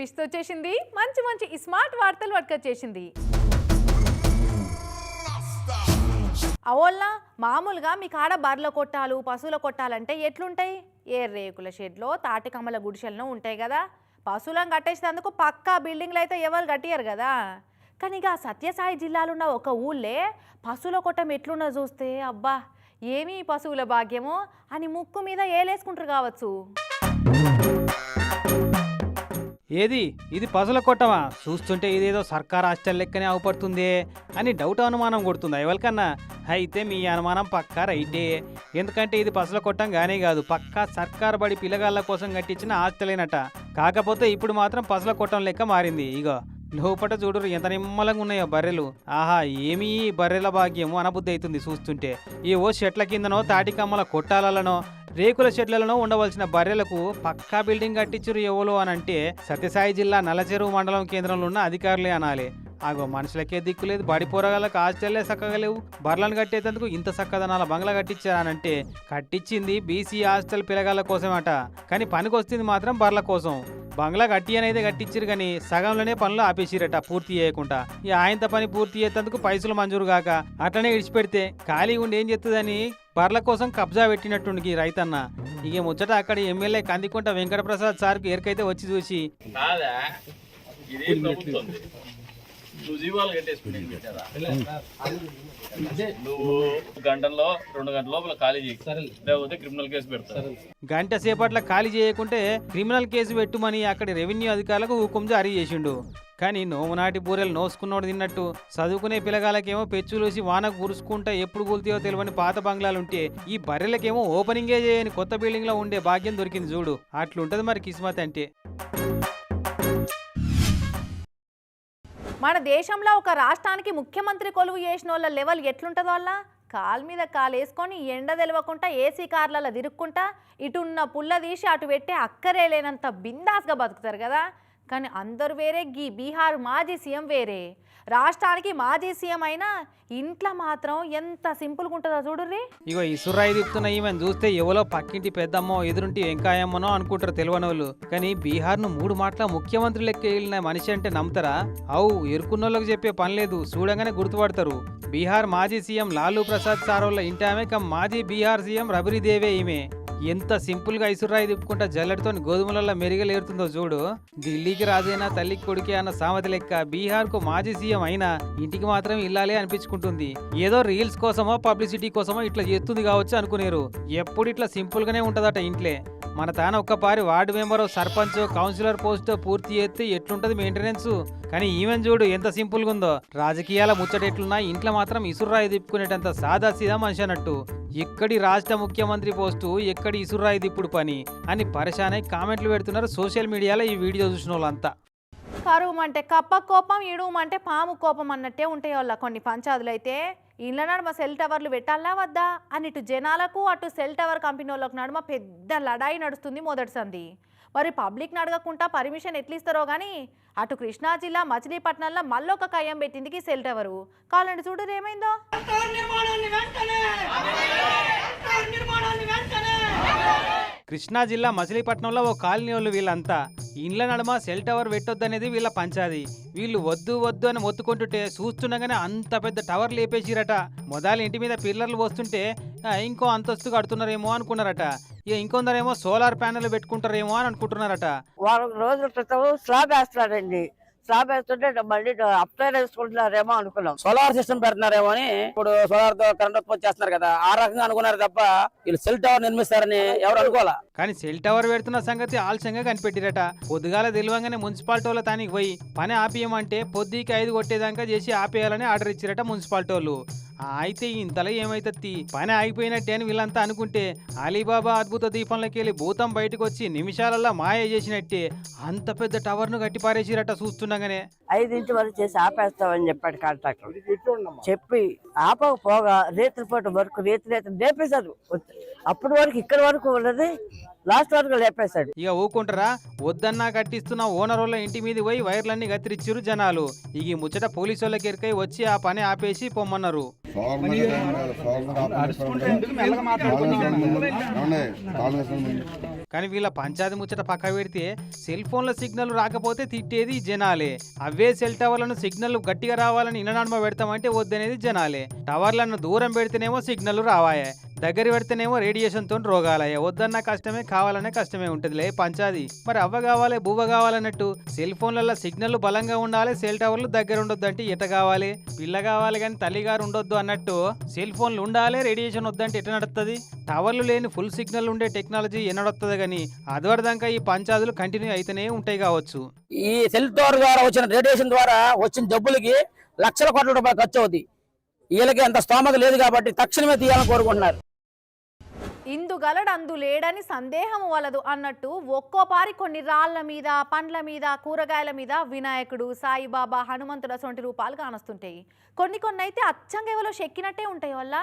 Twist వచ్చేసింది. మంచి మంచి స్మార్ట్ వార్తలు పట్టుకొచ్చేసింది. అవోల్నా మామూలుగా మీ కాడ బర్ల కొట్టాలు పశువుల కొట్టాలంటే ఎట్లుంటాయి? ఏ రేకుల షెడ్లో తాటికమ్మల గుడిసెలను ఉంటాయి కదా. పశువులను కట్టేసినందుకు పక్కా బిల్డింగ్లు అయితే ఎవరు కట్టియరు కదా. కానీ ఇక సత్యసాయి జిల్లాలో ఉన్న ఒక ఊళ్ళే పశువుల కొట్టం ఎట్లున్నా చూస్తే అబ్బా! ఏమీ పశువుల భాగ్యమో అని ముక్కు మీద ఏలేసుకుంటారు కావచ్చు. ఏది? ఇది పసుల కొట్టమా? చూస్తుంటే ఇదేదో సర్కార్ హాస్టల్ లెక్కనే అవపడుతుందే అని డౌట్ అనుమానం కొడుతుంది. ఎవరికన్నా అయితే మీ అనుమానం పక్కా రైటే. ఎందుకంటే ఇది పసుల కొట్టం కానీ కాదు. పక్కా సర్కార్ బడి పిల్లగాళ్ళ కోసం కట్టించిన హాస్టలేనట. కాకపోతే ఇప్పుడు మాత్రం పసుల కొట్టం లెక్క మారింది. ఇగో లోపట చూడరు ఎంత నిమ్మలంగా ఉన్నాయో బర్రెలు. ఆహా ఏమీ బర్రెల భాగ్యము అనబుద్ధి అవుతుంది చూస్తుంటే. ఈ ఓ చెట్ల కిందనో తాటికమ్మల కొట్టాలనో రేకుల షెడ్లలో ఉండవలసిన బర్రెలకు పక్కా బిల్డింగ్ కట్టించరు ఎవరు అని అంటే సత్యసాయి జిల్లా నల్లచెరువు మండలం కేంద్రంలో ఉన్న అధికారులే అనాలి. ఆగో మనుషులకే దిక్కు లేదు. బడి పోరగాళ్ళకి హాస్టల్లే చక్కగా లేవు. బర్లను కట్టేందుకు ఇంత చక్కదనాల బంగ్లా కట్టించారనంటే కట్టించింది బీసీ హాస్టల్ పిల్లగాళ్ళ కోసమట. కానీ పనికి వస్తుంది మాత్రం బర్ల కోసం. బంగ్లా కట్టి అనేది కట్టించారు కానీ సగంలోనే పనులు ఆపేసిరట పూర్తి చేయకుండా. ఈ ఆయంత పని పూర్తి చేసేందుకు పైసలు మంజూరు కాక అట్లనే ఇడిచిపెడితే ఖాళీ ఉండి ఏం చేస్తుందని బర్ల కోసం కబ్జా పెట్టినట్టుండి ఈ రైతన్న. ఇక ముచ్చట అక్కడ ఎమ్మెల్యే కందికుంట వెంకటప్రసాద్ సార్కు ఎరకైతే వచ్చి చూసి నువ్వు జీవాలు కట్టేసుకుని కదా నువ్వు గంటల్లో రెండు గంటల లోపల ఖాళీ చేయి. లేకపోతే క్రిమినల్ కేసు పెడతారు గంట సేపట్ల ఖాళీ చేయకుంటే క్రిమినల్ కేసు పెట్టుమని అక్కడి రెవెన్యూ అధికారులకు హుకుం జారీ చేసిండు. కానీ నోమునాటి బూరెలు నోసుకున్నోడు తిన్నట్టు చదువుకునే పిల్లగాలకేమో పెచ్చులూసి వానకు కురుసుకుంటా ఎప్పుడు కూల్తాయో తెలియని పాత బంగ్లాలుంటే ఈ బర్రెలకేమో ఓపెనింగే చేయని కొత్త బిల్డింగ్లో ఉండే భాగ్యం దొరికింది చూడు. అట్లుంటది మరి కిస్మత్ అంటే. మన దేశంలో ఒక రాష్ట్రానికి ముఖ్యమంత్రి కొలువు చేసిన వాళ్ళ లెవెల్ ఎట్లుంటుందో వాళ్ళ కాలు మీద కాలు వేసుకొని ఎండ తెలవకుండా ఏసీ కార్లలో తిరుక్కుంటా ఇటున్న పుల్ల తీసి అటు పెట్టే అక్కరే లేనంత బిందాస్గా బతుకుతారు కదా? కానీ అందరు వేరే గీ బీహార్ మాజీ సీఎం వేరే. రాష్ట్రానికి మాజీ సీఎం అయినా ఇంట్లో మాత్రం ఎంత సింపుల్గా ఉంటుందో చూడుర్రి ఇగో ఇసురాయి సుర్రాయి తిప్పుతున్న ఈమెను చూస్తే ఎవలో పక్కింటి పెద్దమ్మో ఎదురుంటి వెంకాయమ్మనో అనుకుంటారు తెలియనోళ్ళు కానీ బీహార్ను మూడు మాటల ముఖ్యమంత్రి లెక్క వెళ్ళిన మనిషి అంటే నమ్ముతారా? అవు ఎరుకున్నోళ్ళకి చెప్పే పని లేదు చూడంగానే గుర్తుపడతారు. బీహార్ మాజీ సీఎం లాలూ ప్రసాద్ సారోళ్ళ ఇంటి ఆమె కమ్ మాజీ బీహార్ సీఎం రబరీదేవే ఈమె. ఎంత సింపుల్గా తిప్పుకుంటా జల్లెడతో గోధుమలలో మెరుగలేరుతుందో చూడు. ఢిల్లీకి రాజైనా తల్లికి కొడుకే అన్న సామెత లెక్క బీహార్కు మాజీ సీఎం అయినా ఇంటికి మాత్రం ఇల్లాలే అనిపించుకుంటుంది. ఏదో రీల్స్ కోసమో పబ్లిసిటీ కోసమో ఇట్లా చేస్తుంది కావచ్చు అనుకునేరు. ఎప్పుడు ఇట్లా సింపుల్ గానే ఉంటదట ఇంట్లే. మన తాన ఒక్కపారి ward member sarpanch councillor post పూర్తి చేస్తే ఎట్లుంటది మెయింటెనెన్స్ కానీ ఈవెన్ చూడు ఎంత సింపుల్గా ఉందో. రాజకీయాల ముచ్చట ఎట్లున్నా ఇంట్లో మాత్రం ఇసురాయి తిప్పుకునేటంత సాదా సీదా మనిషి అన్నట్టు. ఎక్కడి రాష్ట్ర ముఖ్యమంత్రి పోస్టు ఎక్కడి ఇసురాయి దిప్పుడు పని? అని పరేషానై కామెంట్లు పెడుతున్నారు సోషల్ మీడియాలో ఈ వీడియో చూసిన వాళ్ళంతా కరువు అంటే కప్ప కోపం ఇడుము అంటే పాము కోపం అన్నట్టే ఉంటాయి వాళ్ళ కొన్ని పంచాదులు అయితే ఇళ్ళనాడు నడుమ సెల్ టవర్లు పెట్టాలా వద్దా? అని ఇటు జనాలకు అటు సెల్ టవర్ కంపెనీ వాళ్ళకు నడుమ పెద్ద లడాయి నడుస్తుంది మొదటి సంది మరి పబ్లిక్ అడగకుండా పర్మిషన్ ఎట్లిస్తారో కానీ అటు కృష్ణా జిల్లా మచిలీపట్నంలో మళ్ళొక కయ్యం పెట్టిందికి సెల్ టవరు. కాలండి చూడు ఏమైందో? కృష్ణా జిల్లా మచిలీపట్నంలో ఓ కాలనీ వాళ్ళు వీళ్ళంతా. ఇండ్ల నడుమ సెల్ టవర్ పెట్టొద్దనేది వీళ్ళ పంచాది. వీళ్ళు వద్దు వద్దు అని మొత్తుకుంటుంటే చూస్తుండగానే అంత పెద్ద టవర్ లేపేసిరట. మొదలు ఇంటి మీద పిల్లర్లు వస్తుంటే ఇంకో అంతస్తు కడుతున్నారేమో అనుకున్నారట. ఇక ఇంకొందరేమో సోలార్ ప్యానెల్ పెట్టుకుంటారేమో అని అనుకుంటున్నారట. వారం రోజుల క్రితం స్లాబ్ వేస్తాడండి స్లాబ్ వేస్తుంటే మళ్ళీ అప్లై వేసుకుంటున్నారేమో అనుకున్నాం. సోలార్ సిస్టమ్ పెడుతున్నారేమో అని ఇప్పుడు సోలార్తో కరెంట్ ఉత్పత్తి చేస్తున్నారు కదా ఆ రకంగా అనుకున్నారు తప్ప వీళ్ళు సెల్ టవర్ నిర్మిస్తారని ఎవరు అనుకోవాలా? కానీ సెల్ టవర్ పెడుతున్న సంగతి ఆలస్యంగా కనిపెట్టిరట. పొద్దుగాల తెలివంగానే మున్సిపాలిటీ వాళ్ళ తానికి పోయి పని ఆపేయమంటే పొద్దుకి ఐదు కొట్టేదాకా చేసి ఆపేయాలని ఆర్డర్ ఇచ్చిరట మున్సిపాలిటీ వాళ్ళు. అయితే ఇంతలో ఏమైతుంది పని ఆగిపోయినట్టే అని వీళ్ళంతా అనుకుంటే అలీబాబా అద్భుత దీపంలోకెళ్ళి భూతం బయటకు వచ్చి నిమిషాలల్లో మాయ చేసినట్టే అంత పెద్ద టవర్ను కట్టిపారేసిరట చూస్తుండగానే. ఐదింటి వరకు చేసి ఆపేస్తామని చెప్పాడు కాంట్రాక్టర్. చెప్పి ఆపకపోగా రేతుల పూట వరకు రేతు రేతులు లేపేశారు. అప్పటి వరకు ఇక్కడ వరకు ఉన్నది లాస్ట్ వరకు లేపేశాడు. ఇక ఊకుంటారా? వద్దన్నా కట్టిస్తున్న ఓనర్ వాళ్ళ ఇంటి మీద పోయి వైర్లన్నీ కత్తిరిచ్చిరు జనాలు. ఇక ఈ ముచ్చట పోలీసు వాళ్ళకి ఎరికై వచ్చి ఆ పని ఆపేసి పొమ్మన్నారు. కానీ వీళ్ళ పంచాయతీ ముచ్చట పక్క పెడితే సెల్ ఫోన్ల సిగ్నల్ రాకపోతే తిట్టేది జనాలే. అవే సెల్ టవర్లను సిగ్నల్ గట్టిగా రావాలని ఇననడమ పెడతామంటే వద్దనేది జనాలే. టవర్లను దూరం పెడితేనేమో సిగ్నల్ రావాయే. దగ్గర పెడితేనేమో రేడియేషన్ తోని రోగాలయ్యే. వద్దన్న కష్టమే కావాలనే కష్టమే ఉంటుందిలే. పంచాది? మరి అవ్వ కావాలి బువ్వ కావాలన్నట్టు? సెల్ ఫోన్లలో సిగ్నల్ బలంగా ఉండాలి సెల్ టవర్లు దగ్గర ఉండొద్దు అంటే ఎట కావాలి? పిల్ల కావాలి కానీ తల్లిగారు ఉండొద్దు అన్నట్టు సెల్ ఫోన్లు ఉండాలి రేడియేషన్ వద్దంటే ఎట నడుస్తుంది టవర్లు లేని ఫుల్ సిగ్నల్ ఉండే టెక్నాలజీ ఎన్నడొస్తుంది కానీ అదివరదాకా ఈ పంచాదులు కంటిన్యూ అయితేనే ఉంటాయి కావచ్చు. ఈ సెల్ టవర్ ద్వారా వచ్చిన రేడియేషన్ ద్వారా వచ్చిన జబ్బులకి లక్షల కోట్ల రూపాయలు ఖర్చు అవుతుంది వీళ్ళకి అంత స్తోమత లేదు కాబట్టి తక్షణమే తీయాలని కోరుకుంటున్నారు. ఇందుగలడు అందు లేడని సందేహం వలదు అన్నట్టు ఒక్కోపారి కొన్ని రాళ్ళ మీద పండ్ల మీద కూరగాయల మీద వినాయకుడు సాయిబాబా హనుమంతుడు అసొంటి రూపాలు కానొస్తుంటాయి. కొన్ని కొన్ని అయితే అచ్చంగా ఎవరో చెక్కినట్టే ఉంటాయి వల్ల.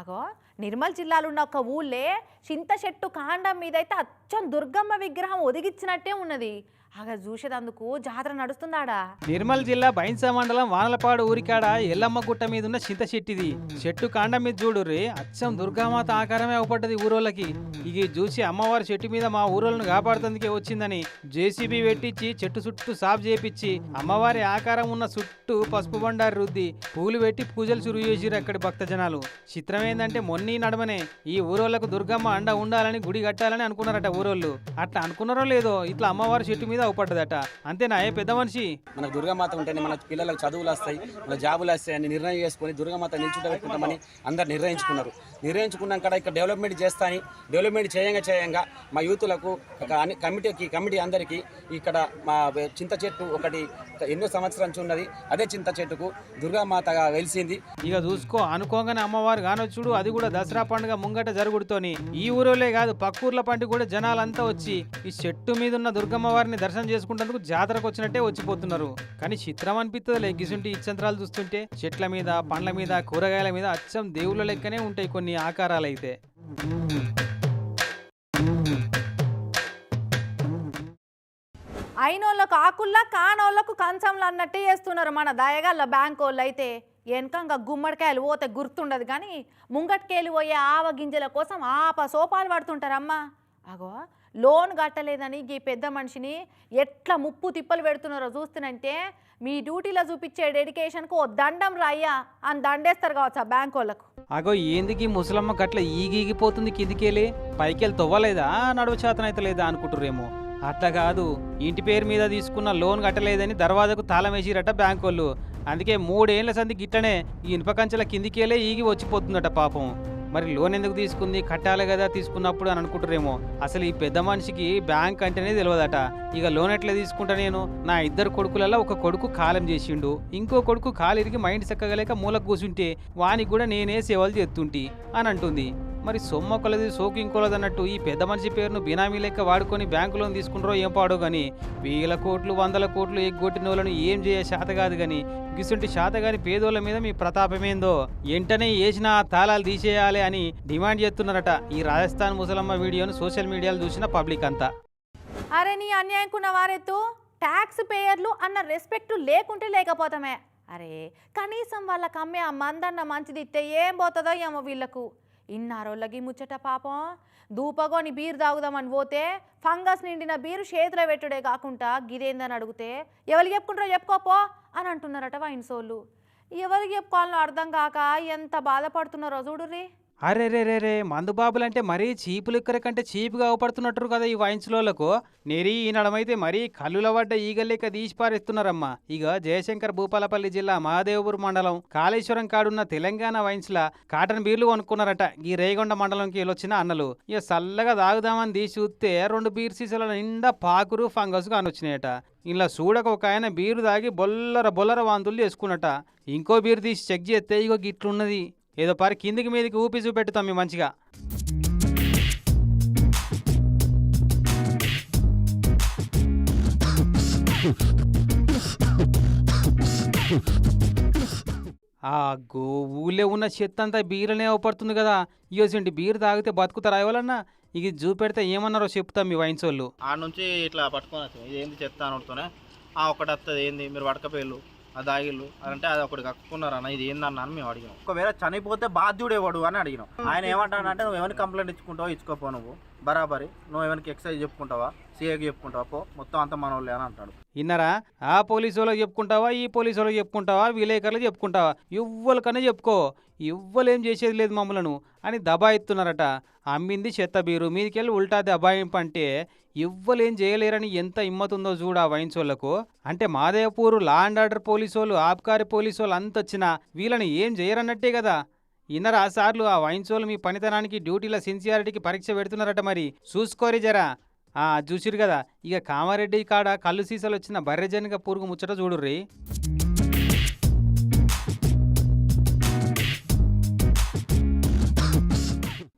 అగో నిర్మల్ జిల్లాలో ఉన్న ఒక ఊళ్ళే చింత చెట్టు కాండం మీద అయితే అచ్చం దుర్గమ్మ విగ్రహం ఒదిగిచ్చినట్టే ఉన్నది. అగ చూసేదందుకు జాతర నడుస్తుందాడా? నిర్మల్ జిల్లా బైన్సా మండలం వానలపాడు ఊరికాడ ఎల్లమ్మ గుట్ట మీద ఉన్న చింత చెట్టిది. చెట్టు కాండం మీద చూడుర్రి అచ్చం దుర్గామాత ఆకారమే అవపడ్డది ఊరోళ్ళకి. ఇక ఇది చూసి అమ్మవారి చెట్టు మీద మా ఊరోళ్ళను కాపాడుతందుకే వచ్చిందని జేసీబీ పెట్టించి చెట్టు చుట్టూ సాఫ్ చేపించి అమ్మవారి ఆకారం ఉన్న చుట్టూ పసుపు బండారు రుద్ది పూలు పెట్టి పూజలు చురువు చేసిరు అక్కడి భక్త జనాలు చిత్రం ఏంటంటే మొన్నీ నడమనే. ఈ ఊరోళ్ళకు దుర్గమ్మ అండ ఉండాలని గుడి కట్టాలని అనుకున్నారట ఊరోళ్ళు. అట్లా అనుకున్నారో లేదో ఇట్లా అమ్మవారి చెట్టు మీద అవపడ్డదట అంతేనా? ఏ పెద్ద మనిషి? మనకు దుర్గామాత ఉంటేనే మన పిల్లలకు చదువులు వస్తాయి మన జాబులు వస్తాయి అని నిర్ణయం చేసుకొని దుర్గామాత నిల్చుంట పెట్టుకుంటామని అందరు నిర్ణయించుకున్నారు. నిర్ణయించుకున్నాక ఇక్కడ డెవలప్మెంట్ చేస్తాని డెవలప్మెంట్ చేయంగా చేయంగా మా యూతులకు ఒక కమిటీకి కమిటీ అందరికీ ఇక్కడ మా చింత చెట్టు ఒకటి ఎన్నో సంవత్సరం చూన్నది ఉన్నది. అదే చింత చెట్టుకు దుర్గామాతగా వెలిసింది. ఇక చూసుకో అనుకోగానే అమ్మవారు కానొచ్చుడు అది కూడా దసరా పండుగ ముంగట జరుగుడుతోని. ఈ ఊరోలే కాదు పక్కూర్ల పండుగ కూడా జనాలంతా వచ్చి ఈ చెట్టు మీద ఉన్న దుర్గమ్మ వారిని దర్శనం చేసుకుంటేందుకు జాతరకు వచ్చినట్టే వచ్చిపోతున్నారు. కానీ చిత్రం అనిపిస్తుంది గిసుంటి ఇచ్చంత్రాలు చూస్తుంటే. చెట్ల మీద పండ్ల మీద కూరగాయల మీద అచ్చం దేవుళ్ళ లెక్కనే ఉంటాయి కొన్ని ఆకారాలు అయితే అయినోళ్ళకు ఆకుల్లా కానోళ్ళకు కంచంలు అన్నట్టే చేస్తున్నారు మన దయగల్ల బ్యాంక్ వాళ్ళు అయితే వెనకంగా గుమ్మడికాయలు పోతే గుర్తుండదు కానీ ముంగట్కేలు పోయే ఆవ గింజల కోసం ఆప సోపాలు పడుతుంటారమ్మా. అగో లోన్ కట్టలేదని ఈ పెద్ద మనిషిని ఎట్లా ముప్పు తిప్పలు పెడుతున్నారో చూస్తున్నంటే మీ డ్యూటీలో చూపించే డెడికేషన్కు ఓ దండం రాయ్యా అని దండేస్తారు కావచ్చు ఆ బ్యాంక్ వాళ్ళకు. అగో ఏందికి ముసలమ్మ గట్ల ఈగీగిపోతుంది కిందికెళ్ళి పైకెళ్ళి తవ్వలేదా? నడువు చేతనైతే లేదా అనుకుంటురేమో అట్లా కాదు. ఇంటి పేరు మీద తీసుకున్న లోన్ కట్టలేదని దర్వాజకు తాళం వేసిరట బ్యాంకు వాళ్ళు అందుకే మూడేళ్ళ సంది గిట్టనే ఈ ఇనుప కంచెల కిందికెళ్ళే ఈగి వచ్చిపోతుందట పాపం. మరి లోన్ ఎందుకు తీసుకుంది? కట్టాలి కదా తీసుకున్నప్పుడు అని అనుకుంటారేమో. అసలు ఈ పెద్ద మనిషికి బ్యాంక్ అంటేనే తెలియదట ఇక లోన్ ఎట్లా తీసుకుంటా నేను? నా ఇద్దరు కొడుకులలో ఒక కొడుకు కాలం చేసిండు. ఇంకో కొడుకు కాలిరిగి మైండ్ సెక్కగలేక మూలకు కూర్చుంటే వానికి కూడా నేనే సేవలు చేస్తుంటి అని అంటుంది. మరి సొమ్మొక్కలది సోకు ఇంకోలది అన్నట్టు ఈ పెద్ద మనిషి పేరును బినామీ లెక్క వాడుకొని బ్యాంకు లోన్ తీసుకుంటారో ఏం పాడో కానీ వేల కోట్లు వందల కోట్లు ఎగ్గొట్టిన వాళ్ళని ఏం చేయ శాత కాదు కానీ గిసుంటి శాతగాని పేదోళ్ళ మీద మీ ప్రతాపమేందో వెంటనే వేసిన ఆ తాళాలు తీసేయాలి అని డిమాండ్ చేస్తున్నారట ఈ రాజస్థాన్ ముసలమ్మ వీడియోను సోషల్ మీడియాలో చూసిన పబ్లిక్ అంతా. అరే నీ అన్యాయంకున్న వారెత్తు? ట్యాక్స్ పేయర్లు అన్న రెస్పెక్ట్ లేకుంటే లేకపోతామే. అరే కనీసం వాళ్ళకి అమ్మే ఆ మందన్న మంచిది ఇస్తే ఏం పోతుందో ఏమో వీళ్ళకు. ఇన్నారోళ్ళకి ముచ్చట పాపం. దూపగోని బీరు తాగుదామని పోతే ఫంగస్ నిండిన బీరు చేతిలో పెట్టుడే కాకుండా గిదేందని అడిగితే ఎవరికి చెప్పుకుంటారో చెప్పుకోపో అని అంటున్నారట వైన్సోళ్ళు. ఎవరికి చెప్పుకోవాలో అర్థం కాక ఎంత బాధపడుతున్నారో చూడుర్రీ. అరే రే రే రే మందు బాబులంటే మరీ చీపు లిక్కర కంటే చీపుగా అవపడుతున్నట్టు కదా ఈ వాయించులోలకు నెరి ఈ నడమైతే మరీ కల్లుల పడ్డ ఈగల్లేక తీసిపారేస్తున్నారమ్మా ఇక జయశంకర్ భూపాలపల్లి జిల్లా మహాదేవపూర్ మండలం కాళేశ్వరం కాడున్న తెలంగాణ వైన్స్ల కాటన్ బీర్లు కొనుక్కున్నారట. ఈ రేగొండ మండలంకి వెళ్ళొచ్చిన అన్నలు. ఇక చల్లగా తాగుదామని తీసి చూస్తే రెండు బీర్ సీసాల నిండా పాకురు ఫంగస్ కానొచ్చినాయట. ఇలా చూడక ఒక ఆయన బీరు తాగి బొల్లర బొల్లర వాంతులు చేసుకున్నట. ఇంకో బీరు తీసి చెక్ చేస్తే ఇగో గిట్లున్నది. ఏదో పరి కిందికి మీదికి ఊపి చూపెట్టుతాం మీ మంచిగా. ఆ గో ఊళ్ళో ఉన్న చెత్త అంతా బీరనే అవపడుతుంది కదా. ఇయోసింటి బీరు తాగితే బతుకుతారా ఎవరన్నా? ఇది చూపెడితే ఏమన్నారో చెప్తాం మీ వయసు వాళ్ళు ఆడ నుంచి ఇట్లా పట్టుకొని వచ్చాం. ఇది ఏంది చెత్త అనుడుతూనే ఆ ఒకటి వస్తుంది ఏంది? మీరు పడకపోయారు అది ఆగిళ్ళు అంటే అది ఒకటి కక్కున్నారు అన్న ఇది ఏందన్న అని మేము అడిగినాం. ఒకవేళ చనిపోతే బాధ్యుడు ఎవడు అని అడిగినాం. ఆయన ఏమంటానంటే నువ్వు ఎవరిని కంప్లైంట్ ఇచ్చుకుంటావు ఇచ్చుకోపో నువ్వు. బరాబరి నువ్వు ఎవరికి ఎక్సైజ్ చెప్పుకుంటావా? సీఏకి చెప్పుకుంటావా? పో మొత్తం అంత మన అని అంటాడు. ఇన్నరా? ఆ పోలీసు వాళ్ళకి చెప్పుకుంటావా? ఈ పోలీసు వాళ్ళకి చెప్పుకుంటావా? విలేకరులకు చెప్పుకుంటావా? ఇవ్వలకనే చెప్పుకో. ఎవ్వలేం చేసేది లేదు మమ్మలను అని దబాయిస్తున్నారట అమ్మింది చెత్త బీరు. మీదికెళ్ళి ఉల్టా దబాయింపు అంటే ఎవ్వలేం చేయలేరని ఎంత హిమ్మతుందో చూడు ఆ వైన్స్ వాళ్ళకు. అంటే Madevpur law and order police వాళ్ళు ఆబ్కారి పోలీసు వాళ్ళు అంత వచ్చినా వీళ్ళని ఏం చేయరన్నట్టే కదా. ఇన్నరా సార్లు ఆ వైన్సోలు మీ పనితనానికి డ్యూటీల సిన్సియారిటీకి పరీక్ష పెడుతున్నారట మరి. చూసుకోరి జరా. ఆ చూసిరు కదా. ఇక కామారెడ్డి కాడ కళ్ళు సీసాలు వచ్చిన బర్రెజనిక పురుగు ముచ్చట చూడుర్రీ.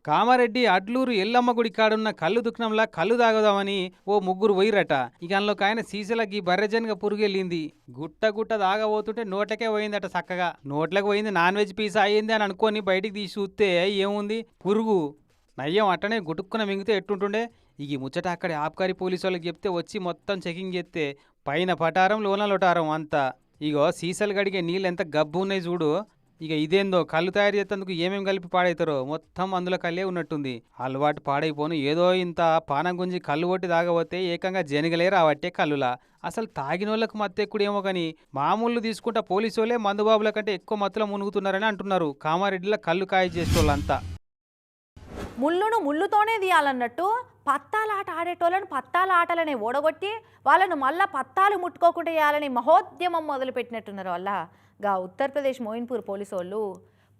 కామారెడ్డి అడ్లూరు ఎల్లమ్మ గుడి కాడున్న కళ్ళు దుఃఖంలా కళ్ళు తాగుదామని ఓ ముగ్గురు పోయిరట ఇక అందులోకి ఆయన సీసలకి బర్రెజన్గా పురుగెళ్ళింది. గుట్ట గుట్ట దాగబోతుంటే నోట్లకే పోయిందట చక్కగా. నోట్లకు పోయింది నాన్ వెజ్ పీస్ అయ్యింది అని అనుకొని బయటికి తీసి చూస్తే ఏముంది? పురుగు. నయ్యం అట్టనే గుటుక్కున మింగితే ఎట్టుంటుండే? ఇక ఈ ముచ్చట అక్కడ ఆబ్కారీ పోలీసు వాళ్ళకి చెప్తే వచ్చి మొత్తం చెకింగ్ చేస్తే పైన పటారం లోన లొటారం అంతా. ఇగో సీసలు గడిగే నీళ్ళు ఎంత గబ్బు ఉన్నాయి చూడు. ఇక ఇదేందో కళ్ళు తయారు చేసేందుకు ఏమేమి కలిపి పాడైతారో మొత్తం అందులో కళ్ళే ఉన్నట్టుంది. అలవాటు పాడైపోను ఏదో ఇంత పానం గుంజి కళ్ళు కొట్టి తాగబోతే ఏకంగా జనగలే రావట్టే కళ్ళులా. అసలు తాగిన వాళ్ళకు మత్తెక్కుడేమో కానీ మామూలు తీసుకుంటా పోలీసు వాళ్ళే మందుబాబుల కంటే ఎక్కువ మత్తులో మునుగుతున్నారని అంటున్నారు కామారెడ్డిలో కళ్ళు కాయ చేసేవాళ్ళంతా ముళ్ళును ముళ్ళుతోనే తీయాలన్నట్టు పత్తాల ఆట ఆడేటోళ్ళని పత్తాల ఆటలనే ఓడగొట్టి వాళ్ళను మళ్ళా పత్తాలు ముట్టుకోకుండా చేయాలని మహోద్యమం మొదలుపెట్టినట్టున్నారు వాళ్ళ గా ఉత్తరప్రదేశ్ మోయిన్పూర్ పోలీసు వాళ్ళు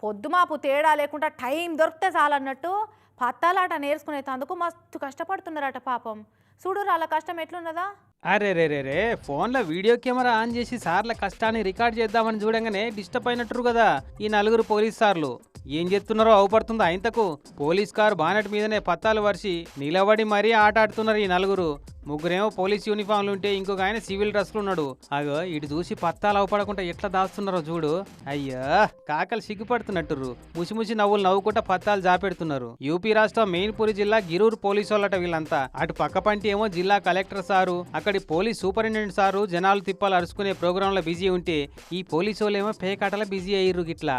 పొద్దుమాపు తేడా లేకుండా టైం దొరికితే చాలన్నట్టు పత్తాలాట నేర్చుకునేందుకు మస్తు కష్టపడుతున్నారట పాపం. చూడురా అలా కష్టం ఎట్లున్నదా? అరే రే రే రే ఫోన్లో వీడియో కెమెరా ఆన్ చేసి సార్ల కష్టాన్ని రికార్డ్ చేద్దామని చూడంగానే డిస్టర్బ్ అయినట్టు కదా ఈ నలుగురు పోలీస్ సార్లు. ఏం చేస్తున్నారో అవుపడుతుంది ఆయనకు పోలీస్ కారు బానెట్ మీదనే పత్తాలు వరిసి నిలబడి మరీ ఆట ఆడుతున్నారు ఈ నలుగురు. ముగ్గురేమో పోలీస్ యూనిఫామ్లు ఉంటే ఇంకొక ఆయన సివిల్ డ్రెస్లు ఉన్నాడు. అగో ఇటు చూసి పత్తాలు అవపడకుండా ఎట్లా దాస్తున్నారో చూడు. అయ్యా కాకలు సిగ్గుపడుతున్నట్టురు ముసిముసి నవ్వులు నవ్వుకుంటా పత్తాలు జాపెడుతున్నారు. యూపీ రాష్ట్రం మెయిన్పూరి జిల్లా గిరూరు పోలీసు వాళ్ళట వీళ్ళంతా. అటు పక్క పంటి ఏమో జిల్లా కలెక్టర్ సారు అక్కడి పోలీస్ సూపరింటెండెంట్ సారు జనాలు తిప్పాలు అరుచుకునే ప్రోగ్రాంలో బిజీ ఉంటే ఈ పోలీసు వాళ్ళేమో పేకాటల బిజీ అయ్యారు గిట్లా.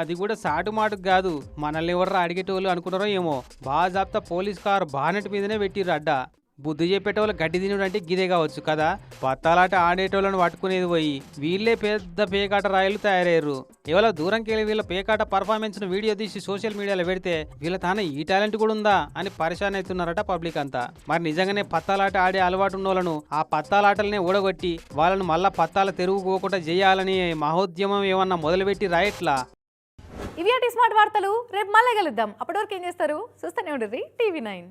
అది కూడా సాటు మాటకు కాదు. మనల్ని ఎవర్రా అడిగేటోళ్ళు అనుకున్నారో ఏమో. బాగా జాప్తా పోలీస్ కారు బానెట్ మీదనే పెట్టిర్రు అడ్డా. బుద్ధి చెప్పేటోళ్ళు గడ్డి తినుడు అంటే గిదే కావచ్చు కదా? పత్తాలాట ఆడేటోళ్ళని పట్టుకునేది పోయి వీళ్ళే పెద్ద పేకాట రాయలు తయారయ్యారు. ఇవాళ దూరంకెళ్ళి వీళ్ళ పేకాట పర్ఫార్మెన్స్ను వీడియో తీసి సోషల్ మీడియాలో పెడితే వీళ్ళ తానే ఈ టాలెంట్ కూడా ఉందా? అని పరిశాన్ అవుతున్నారట పబ్లిక్ అంతా. మరి నిజంగానే పత్తాలాట ఆడే అలవాటు ఉన్నోళ్ళను ఆ పత్తాలాటలనే ఊడగొట్టి వాళ్ళను మళ్ళా పత్తాల తెరుగుకోకుండా చేయాలని మహోద్యమం ఏమన్నా మొదలుపెట్టి రాయట్లా? ఇవి స్మార్ట్ వార్తలు. రేపు మళ్ళీ కలుద్దాం. అప్పటి వరకు ఏం చేస్తారు? చూస్తూనే ఉండరు టీవీ నైన్.